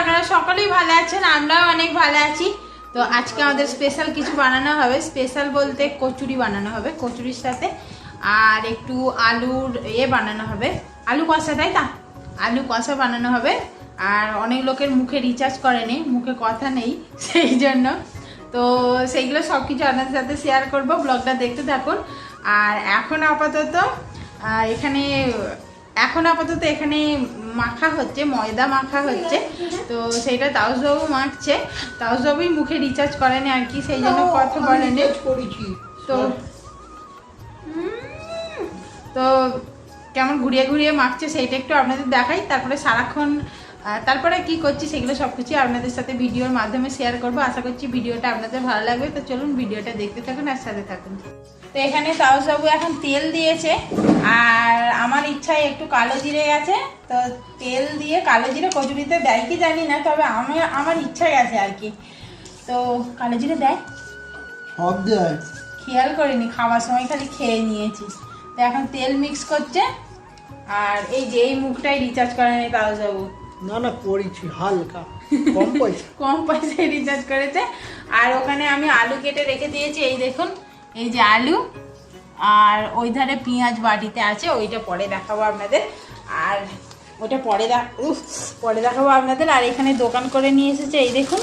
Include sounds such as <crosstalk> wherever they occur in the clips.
আপনারা সকলেই ভালো আছেন, আমরাও অনেক ভালো আছি। তো আজকে আমাদের স্পেশাল কিছু বানানো হবে। স্পেশাল বলতে কচুরি বানানো হবে, কচুরির সাথে। আর একটু আলুর এ বানানো হবে। আলু কষা, তাই তা? আলু কষা বানানো হবে। আর অনেক লোকের মুখে রিচার্জ করেনি, মুখে কথা নেই, <laughs> সেই জন্য। তো সেইগুলো সব কিছু আপনাদের সাথে শেয়ার করব ব্লগটা দেখতে থাকুন। আর এখন আপাতত এখানে এখন আপাতত এখানে মাখা হচ্ছে ময়দা মাখা হচ্ছে। তো সেইটা তাউসবাবু মাখছে। তাউসবাবুই মুখে রিচার্জ করেনি আর কি সেই জন্য কথা বলেনি। তো তো কেমন ঘুরিয়ে ঘুরিয়ে মাখছে সেইটা একটু আপনাদের দেখাই তারপরে সারাক্ষণ তারপরে কি করছি সেগুলো সব কিছু আপনাদের সাথে ভিডিওর মাধ্যমে শেয়ার করব। আশা করছি ভিডিওটা আপনাদের ভালো লাগবে। তো চলুন ভিডিওটা দেখতে থাকুন আর সাথে থাকুন। তো এখানে তাওসবাবু এখন তেল দিয়েছে। আর আমার ইচ্ছায় একটু কালো জিরে গেছে তো তেল দিয়ে কালো জিরে কচুরিতে দেয় কি জানি না তবে আমি আমার ইচ্ছা গেছে আর কি। তো কালো জিরে দেয়। খেয়াল করিনি খাওয়ার সময় খালি খেয়ে নিয়েছি। তো এখন তেল মিক্স করছে। আর এই যে এই মুখটাই রিচার্জ করেনি তাওসবাবু না না করেছি হালকা। কম পয়সা। <laughs> কম পয়সায় রিচার্জ করেছে। আর ওখানে আমি আলু কেটে রেখে দিয়েছি এই দেখুন এই যে আলু আর ওই ধারে পেঁয়াজ বাটিতে আছে ওইটা পরে দেখাবো আপনাদের। আর ওটা পরে উফ, পরে দেখাবো আপনাদের। আর এখানে দোকান করে নিয়ে এসেছে এই দেখুন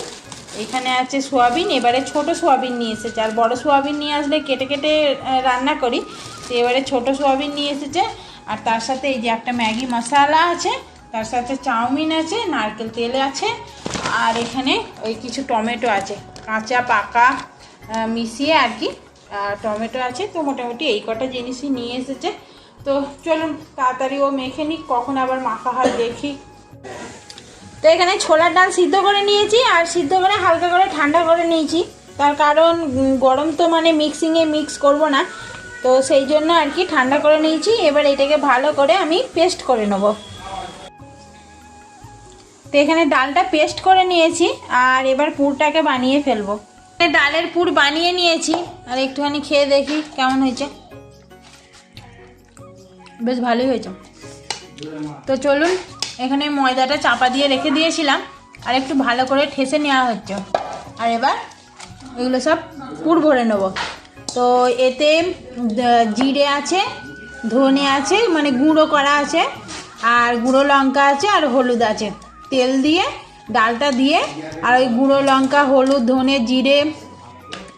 এখানে আছে সোয়াবিন এবারে ছোট সোয়াবিন নিয়ে এসেছে। আর বড় সোয়াবিন নিয়ে আসলে কেটে কেটে রান্না করি তো এবারে ছোট সোয়াবিন নিয়ে এসেছে। আর তার সাথে এই যে একটা ম্যাগি মশলা আছে তার সাথে চাউমিন আছে, নারকেল তেল আছে, আর এখানে ওই কিছু টমেটো আছে। কাঁচা, পাকা মিশিয়ে আর কি টমেটো আছে। তো মোটামুটি এই কটা জিনিসই নিয়ে এসেছে। তো চলুন, তাড়াতাড়ি ও মেখে নিক, কখন আবার মাখা হয় দেখি। তো এখানে ছোলার ডাল সিদ্ধ করে নিয়েছি, আর সিদ্ধ করে হালকা করে ঠান্ডা করে নিয়েছি। তার কারণ গরম তো মানে মিক্সিংয়ে মিক্স করব না। তো সেই জন্য আর কি ঠান্ডা করে নিয়েছি। এবার এটাকে ভালো করে আমি পেস্ট করে নেব। তো এখানে ডালটা পেস্ট করে নিয়েছি আর এবার পুরটাকে বানিয়ে ফেলব। ডালের পুর বানিয়ে নিয়েছি। আর একটুখানি খেয়ে দেখি কেমন হয়েছে। বেশ ভালোই হয়েছে। তো চলুন, এখানে ময়দাটা চাপা দিয়ে রেখে দিয়েছিলাম। আর একটু ভালো করে ঠেসে নেওয়া হচ্ছে। আর এবার এগুলো সব পুর ভরে নেব। তো এতে জিরে আছে, ধনে আছে মানে গুঁড়ো করা আছে, আর গুঁড়ো লঙ্কা আছে, আর হলুদ আছে। তেল দিয়ে, ডালটা দিয়ে, আর ওই গুঁড়ো লঙ্কা, হলুদ, ধনে, জিরে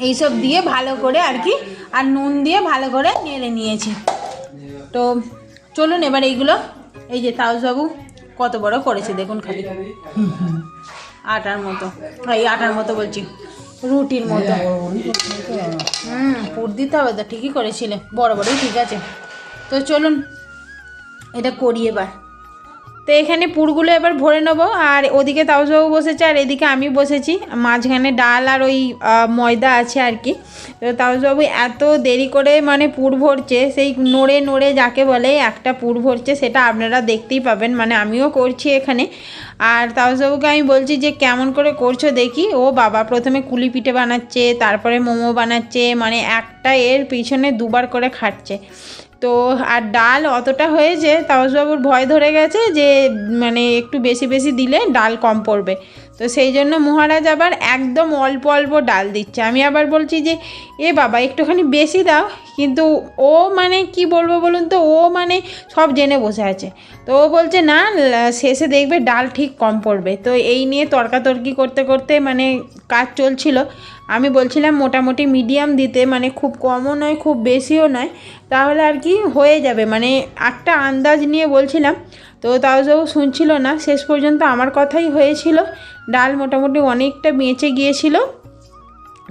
এইসব দিয়ে ভালো করে আর কি, আর নুন দিয়ে ভালো করে নেড়ে নিয়েছি। তো চলুন এবার এইগুলো, এই যে তাউসবাবু কত বড় করেছে দেখুন খালি। আটার মতো এই আটার মতো বলছি, রুটির মতো। হুম, পুর দিতে হবে তো ঠিকই করেছিলে, বড় বড়ই ঠিক আছে। তো চলুন, এটা করি এবার। তো এখানে পুরগুলো এবার ভরে নেব। আর ওদিকে তাউসবাবু বসেছে, আর এদিকে আমি বসেছি। মাঝখানে ডাল আর ওই ময়দা আছে আর কি। তো তাউসবাবু এত দেরি করে মানে পুর ভরছে, সেই নড়ে নড়ে যাকে বলে একটা পুর ভরছে, সেটা আপনারা দেখতেই পাবেন। মানে আমিও করছি এখানে। আর তাউসবাবুকে আমি বলছি যে, কেমন করে করছ দেখি। ও বাবা, প্রথমে কুলি পিঠে বানাচ্ছে, তারপরে মোমো বানাচ্ছে মানে একটা এর পিছনে দুবার করে খাটছে তো আর ডাল অতটা হয়েছে তাপসবাবুর ভয় ধরে গেছে যে মানে একটু বেশি বেশি দিলে ডাল কম পড়বে। তো সেই জন্য মহারাজ আবার একদম অল্প অল্প ডাল দিচ্ছে। আমি আবার বলছি যে, এ বাবা, একটুখানি বেশি দাও। কিন্তু ও মানে কি বলব বলুন তো, ও মানে সব জেনে বসে আছে। তো ও বলছে, না, শেষে দেখবে ডাল ঠিক কম পড়বে। তো এই নিয়ে তর্কাতর্কি করতে করতে মানে কাজ চলছিল। আমি বলছিলাম, মোটামুটি মিডিয়াম দিতে মানে খুব কমও নয়, খুব বেশিও নয়। তাহলে আর কি হয়ে যাবে। মানে একটা আন্দাজ নিয়ে বলছিলাম তো তাও যাও শুনছিল না, শেষ পর্যন্ত আমার কথাই হয়েছিল। ডাল মোটামুটি অনেকটা বেঁচে গিয়েছিল।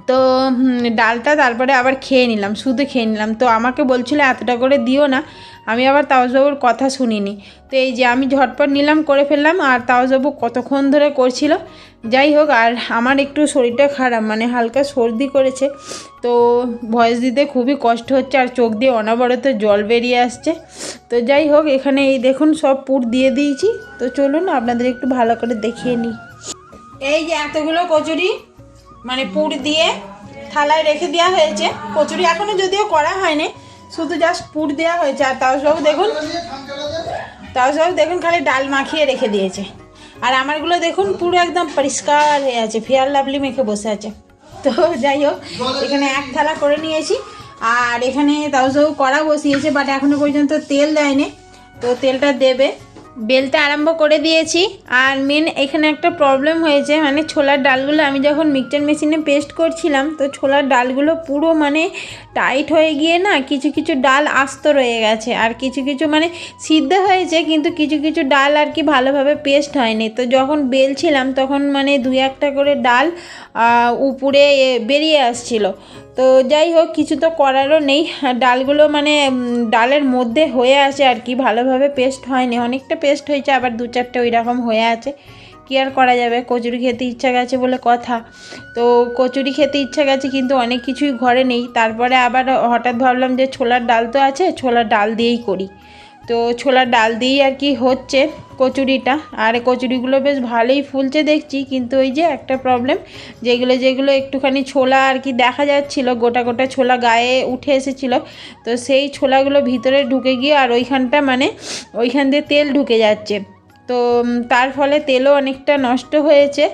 তো ডালটা তারপরে আবার খেয়ে নিলাম, শুধু খেয়ে নিলাম। তো আমাকে বলছিল, এতটা করে দিও না। আমি আবার তাওজবাবুর কথা শুনিনি। তো এই যে আমি ঝটপট নিলাম, করে ফেললাম, আর তাওজবাবু কতক্ষণ ধরে করছিল, যাই হোক, আর আমার একটু শরীরটা খারাপ মানে হালকা সর্দি করেছে। তো ভয়েস দিতে খুবই কষ্ট হচ্ছে, আর চোখ দিয়ে অনবরত জল বেরিয়ে আসছে। তো যাই হোক, এখানে এই দেখুন, সব পুর দিয়ে দিয়েছি। তো চলুন, আপনাদের একটু ভালো করে দেখিয়ে নিই। এই যে এতগুলো কচুরি মানে পুর দিয়ে থালায় রেখে দেওয়া হয়েছে, কচুরি এখনও যদিও করা হয়নি, শুধু জাস্ট পুর দেওয়া হয়েছে। আর তাও সব দেখুন তাও সব দেখুন খালি ডাল মাখিয়ে রেখে দিয়েছে। আর আমারগুলো দেখুন পুরো একদম পরিষ্কার হয়ে আছে, ফেয়ার লাভলি মেখে বসে আছে। তো যাই হোক, এখানে এক থালা করে নিয়েছি, আর এখানে তাও সব কড়া বসিয়েছে বাট এখনও পর্যন্ত তেল দেয়নি। তো তেলটা দেবে। বেলতে আরম্ভ করে দিয়েছি। আর মেন এখানে একটা প্রবলেম হয়েছে মানে ছোলার ডালগুলো আমি যখন মিক্সচার মেশিনে পেস্ট করছিলাম, তো ছোলার ডালগুলো পুরো মানে টাইট হয়ে গিয়ে না কিছু কিছু ডাল আস্ত রয়ে গেছে। আর কিছু কিছু মানে সিদ্ধ হয়েছে, কিন্তু কিছু কিছু ডাল আর কি ভালোভাবে পেস্ট হয়নি। তো যখন বেলছিলাম, তখন মানে দুই একটা করে ডাল উপরে বেরিয়ে আসছিল। তো যাই হোক, কিছু তো করারও নেই। ডালগুলো মানে ডালের মধ্যে হয়ে আছে আর কি, ভালোভাবে পেস্ট হয়নি। অনেকটা হয়েছে, আবার দু চারটে ওই রকম হয়ে আছে। কি আর করা যাবে? কচুরি খেতে ইচ্ছা গেছে বলে কথা। তো কচুরি খেতে ইচ্ছা গেছে কিন্তু অনেক কিছুই ঘরে নেই। তারপরে আবার হঠাৎ ভাবলাম যে ছোলার ডাল তো আছে, ছোলার ডাল দিয়েই করি। তো ছোলার ডাল দিয়েই আর কি হচ্ছে কচুরিটা। আর কচুরিগুলো বেশ ভালোই ফুলছে দেখছি, কিন্তু ওই যে একটা প্রবলেম যেগুলো যেগুলো একটুখানি ছোলা আর কি দেখা যাচ্ছিল, গোটা গোটা ছোলা গায়ে উঠে এসেছিল, তো সেই ছোলাগুলো ভিতরে ঢুকে গিয়ে আর ওইখানটা মানে ওইখান দিয়ে তেল ঢুকে যাচ্ছে। তো তার ফলে তেলও অনেকটা নষ্ট হয়েছে।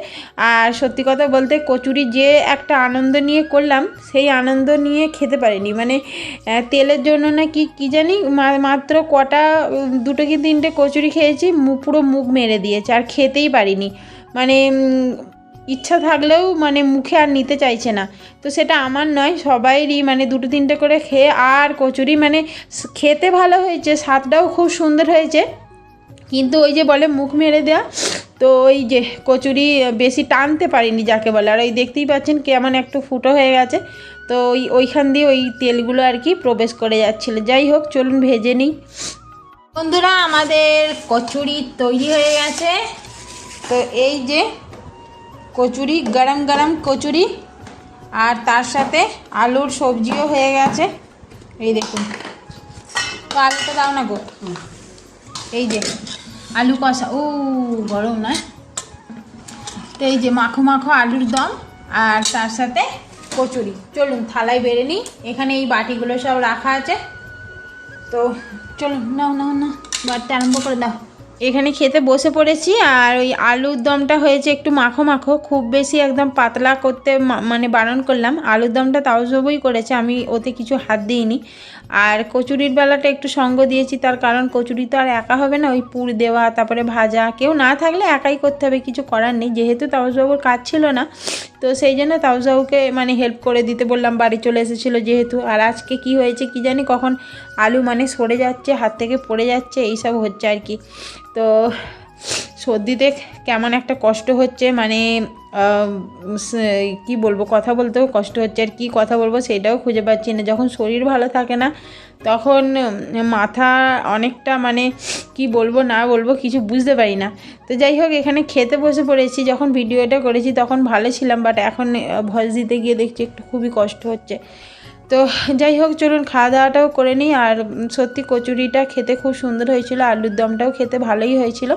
আর সত্যি কথা বলতে কচুরি যে একটা আনন্দ নিয়ে করলাম, সেই আনন্দ নিয়ে খেতে পারিনি। মানে তেলের জন্য না কি কী জানি মাত্র কটা দুটো কি তিনটে কচুরি খেয়েছি পুরো মুখ মেরে দিয়েছে, আর খেতেই পারিনি। মানে ইচ্ছা থাকলেও মানে মুখে আর নিতে চাইছে না। তো সেটা আমার নয়, সবাইরই মানে দুটো তিনটে করে খেয়ে, আর কচুরি মানে খেতে ভালো হয়েছে, স্বাদটাও খুব সুন্দর হয়েছে। কিন্তু ওই যে বলে মুখ মেরে দেওয়া তো ওই যে কচুরি বেশি টানতে পারিনি যাকে বলে। আর ওই দেখতেই পাচ্ছেন কেমন একটু ফুটো হয়ে গেছে। তো ওই ওইখান দিয়ে ওই তেলগুলো আর কি প্রবেশ করে যাচ্ছিল। যাই হোক, চলুন ভেজে নিই। বন্ধুরা, আমাদের কচুরি তৈরি হয়ে গেছে। তো এই যে কচুরি, গরম গরম কচুরি, আর তার সাথে আলুর সবজিও হয়ে গেছে। এই দেখুন। তো আলুটা দাও না গো। এই যে আলু কষা, ও, গরম নয় তো এই যে মাখো মাখো আলুর দম আর তার সাথে কচুরি। চলুন, থালায় বেড়ে নিই। এখানে এই বাটিগুলো সব রাখা আছে। তো চলুন, নাও নাও না বাড়তে আরম্ভ করে দাও। এখানে খেতে বসে পড়েছি আর ওই আলুর দমটা হয়েছে একটু মাখো মাখো। খুব বেশি একদম পাতলা করতে মানে বারণ করলাম। আলুর দমটা তাও সবই করেছে, আমি ওতে কিছু হাত দিইনি। আর কচুরির বেলাটা একটু সঙ্গ দিয়েছি, তার কারণ কচুরি তো আর একা হবে না, ওই পুর দেওয়া, তারপরে ভাজা, কেউ না থাকলে একাই করতে হবে, কিছু করার নেই। যেহেতু তাওসবাবুর কাজ ছিল না, তো সেই জন্য তাওসবাবুকে মানে হেল্প করে দিতে বললাম, বাড়ি চলে এসেছিল যেহেতু। আর আজকে কি হয়েছে, কি জানি কখন আলু মানে সরে যাচ্ছে, হাত থেকে পড়ে যাচ্ছে, এইসব হচ্ছে আর কি। তো সর্দিতে কেমন একটা কষ্ট হচ্ছে মানে কি বলব, কথা বলতেও কষ্ট হচ্ছে আর কি কথা বলব সেটাও খুঁজে পাচ্ছি না। যখন শরীর ভালো থাকে না, তখন মাথা অনেকটা মানে কি বলব, না বলব কিছু বুঝতে পারি না। তো যাই হোক, এখানে খেতে বসে পড়েছি, যখন ভিডিওটা করেছি তখন ভালো ছিলাম বাট এখন ভয়েস দিতে গিয়ে দেখছি একটু খুবই কষ্ট হচ্ছে। তো যাই হোক, চলুন খাওয়া দাওয়াটাও করে নিই। আর সত্যি কচুরিটা খেতে খুব সুন্দর হয়েছিল, আলুর দমটাও খেতে ভালোই হয়েছিল।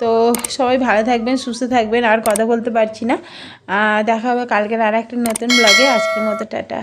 তো সবাই ভালো থাকবেন, সুস্থ থাকবেন, আর কথা বলতে পারছি না। দেখা হবে কালকের আর একটা নতুন ব্লগে আজকের মতো, টাটা।